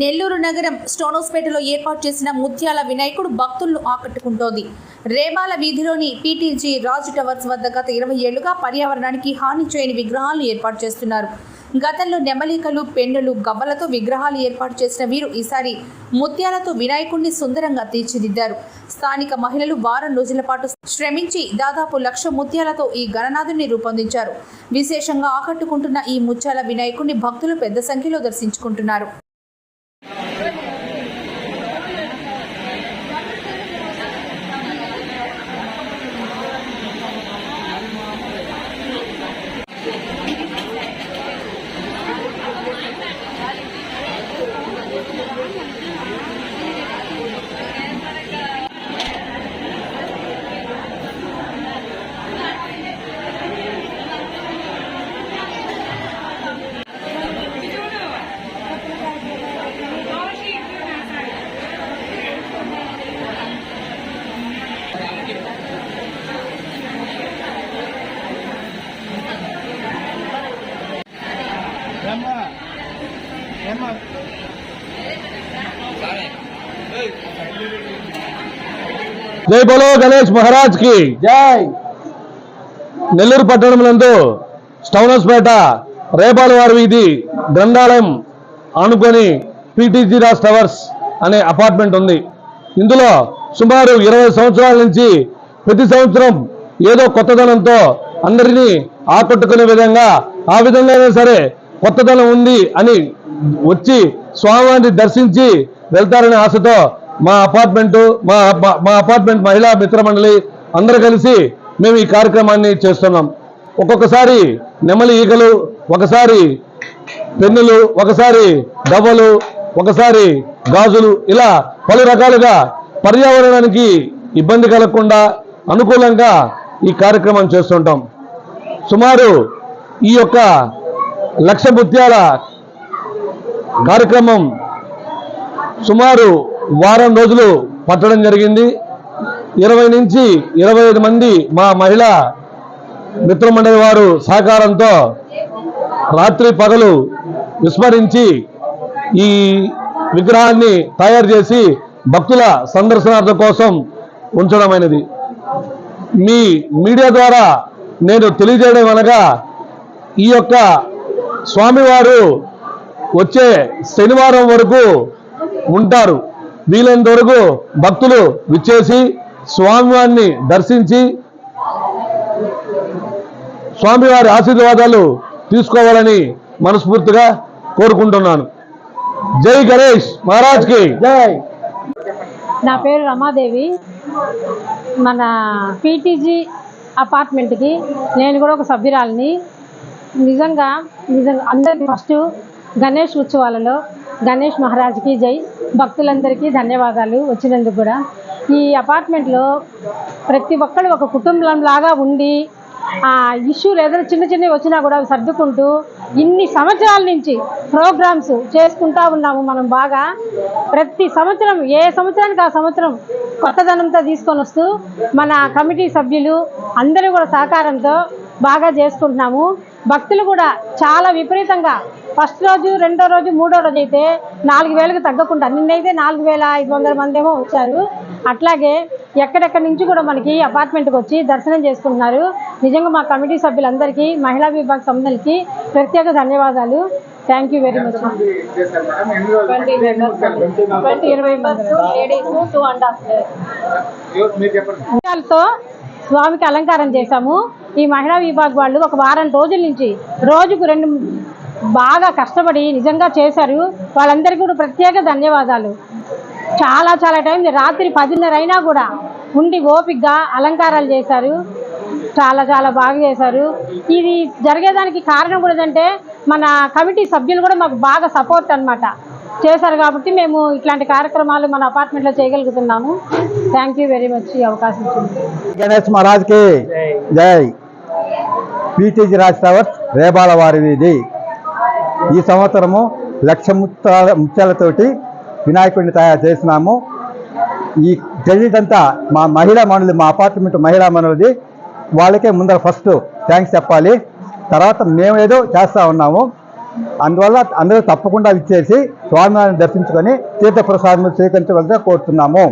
నెల్లూరు నగరం స్టోనోస్పేటలో ఏర్పాటు చేసిన ముత్యాల వినాయకుడు భక్తులను ఆకట్టుకుంటోంది. రేబాల వీధిలోని పీటీజీ రాజు టవర్స్ వద్ద గత ఇరవై ఏళ్ళుగా పర్యావరణానికి హాని చేయని విగ్రహాలను ఏర్పాటు చేస్తున్నారు. గతంలో నెమలికలు పెన్నులు గవ్వలతో విగ్రహాలు ఏర్పాటు చేసిన వీరు ఈసారి ముత్యాలతో వినాయకుడిని సుందరంగా తీర్చిదిద్దారు. స్థానిక మహిళలు వారం రోజుల పాటు శ్రమించి దాదాపు లక్ష ముత్యాలతో ఈ గణనాథుని రూపొందించారు. విశేషంగా ఆకట్టుకుంటున్న ఈ ముత్యాల వినాయకుడిని భక్తులు పెద్ద సంఖ్యలో దర్శించుకుంటున్నారు. ఏమ్మా? ఏమ్మా? జై బలో గణేష్ మహారాజ్కి. జై. నెల్లూరు పట్టణంలో స్టౌనస్పేట రేపాల వారి వీధి గ్రంథాలయం ఆనుకొని పీటీజీ రాజ్ టవర్స్ అనే అపార్ట్మెంట్ ఉంది. ఇందులో సుమారు ఇరవై సంవత్సరాల నుంచి ప్రతి సంవత్సరం ఏదో కొత్తదనంతో అందరినీ ఆకట్టుకునే విధంగా ఆ విధంగానే సరే కొత్తదనం ఉంది అని వచ్చి స్వామివారిని దర్శించి వెళ్తారనే ఆశతో మా అపార్ట్మెంటు మా మా- అపార్ట్మెంట్ మహిళా మిత్రమండలి అందరూ కలిసి మేము ఈ కార్యక్రమాన్ని చేస్తున్నాం. ఒక్కొక్కసారి నెమలి ఈగలు ఒకసారి పెన్నులు ఒకసారి డబ్బలు ఒకసారి గాజులు ఇలా పలు రకాలుగా పర్యావరణానికి ఇబ్బంది కలగకుండా అనుకూలంగా ఈ కార్యక్రమం చేస్తుంటాం. సుమారు ఈ యొక్క లక్ష ముత్యాల కార్యక్రమం సుమారు వారం రోజులు పట్టడం జరిగింది. ఇరవై నుంచి ఇరవై ఐదు మంది మా మహిళా మిత్రమండలి వారు సహకారంతో రాత్రి పగలు విస్మరించి ఈ విగ్రహాన్ని తయారు చేసి భక్తుల సందర్శనార్థం కోసం ఉంచడమైనది మీ మీడియా ద్వారా నేను తెలియజేయడం అనగా ఈ యొక్క స్వామివారు వచ్చే శనివారం వరకు ఉంటారు. వీలైనంత వరకు భక్తులు విచ్చేసి స్వామివారిని దర్శించి స్వామివారి ఆశీర్వాదాలు తీసుకోవాలని మనస్ఫూర్తిగా కోరుకుంటున్నాను. జై గణేష్ మహారాజ్కి జై. నా పేరు రమాదేవి. మన పీటీజీ అపార్ట్మెంట్కి నేను కూడా ఒక సభ్యురాలిని. నిజంగా నిజంగా అందరికి ఫస్ట్ గణేష్ ఉత్సవాలలో గణేష్ మహారాజ్కి జై. భక్తులందరికీ ధన్యవాదాలు వచ్చినందుకు కూడా. ఈ అపార్ట్మెంట్లో ప్రతి ఒక్కరు ఒక కుటుంబం లాగా ఉండి ఆ ఇష్యూలు ఏదైనా చిన్న చిన్నవి వచ్చినా కూడా సర్దుకుంటూ ఇన్ని సంవత్సరాల నుంచి ప్రోగ్రామ్స్ చేసుకుంటా ఉన్నాము మనం బాగా. ప్రతి సంవత్సరం ఏ సంవత్సరానికి ఆ సంవత్సరం కొత్తదనంతో తీసుకొని వస్తూ మన కమిటీ సభ్యులు అందరూ కూడా సహకారంతో బాగా చేసుకుంటున్నాము. భక్తులు కూడా చాలా విపరీతంగా ఫస్ట్ రోజు రెండో రోజు మూడో రోజు అయితే నాలుగు వేలకు తగ్గకుండా నిన్నైతే నాలుగు వేల ఐదు వందల మంది ఏమో వచ్చారు. అట్లాగే ఎక్కడెక్కడి నుంచి కూడా మనకి అపార్ట్మెంట్కి వచ్చి దర్శనం చేసుకుంటున్నారు. నిజంగా మా కమిటీ సభ్యులందరికీ మహిళా విభాగ సభ్యులకి ప్రత్యేక ధన్యవాదాలు. థ్యాంక్ యూ వెరీ మచ్ విషయాలతో స్వామికి అలంకారం చేశాము. ఈ మహిళా విభాగ వాళ్ళు ఒక వారం రోజుల నుంచి రోజుకు రెండు బాగా కష్టపడి నిజంగా చేశారు. వాళ్ళందరికీ కూడా ప్రత్యేక ధన్యవాదాలు. చాలా చాలా టైం రాత్రి పదిన్నర అయినా కూడా ఉండి ఓపికగా అలంకారాలు చేశారు. చాలా చాలా బాగా చేశారు. ఇది జరిగేదానికి కారణం కూడా ఏంటంటే మన కమిటీ సభ్యులు కూడా మాకు బాగా సపోర్ట్ అన్నమాట. చేశారు కాబట్టి మేము ఇట్లాంటి కార్యక్రమాలు మన అపార్ట్మెంట్లో చేయగలుగుతున్నాము. థ్యాంక్ యూ వెరీ మచ్ ఈ అవకాశం గణేష్ మహారాజ్కి జై. పీటీజీ రాజ్ టవర్స్ రేబాల వారి వీధి. ఈ సంవత్సరము లక్ష ముత్యాల ముత్యాలతోటి వినాయకుడిని తయారు చేసినాము. ఈ క్రెడిట్ అంతా మా మహిళా మనులది మా అపార్ట్మెంట్ మహిళా మనులది. వాళ్ళకే ముందర ఫస్ట్ థ్యాంక్స్ చెప్పాలి. తర్వాత మేము ఏదో ఉన్నాము. అందువల్ల అందరూ తప్పకుండా ఇచ్చేసి స్వామివారిని దర్శించుకొని తీర్థప్రసాదం స్వీకరించవలసి కోరుతున్నాము.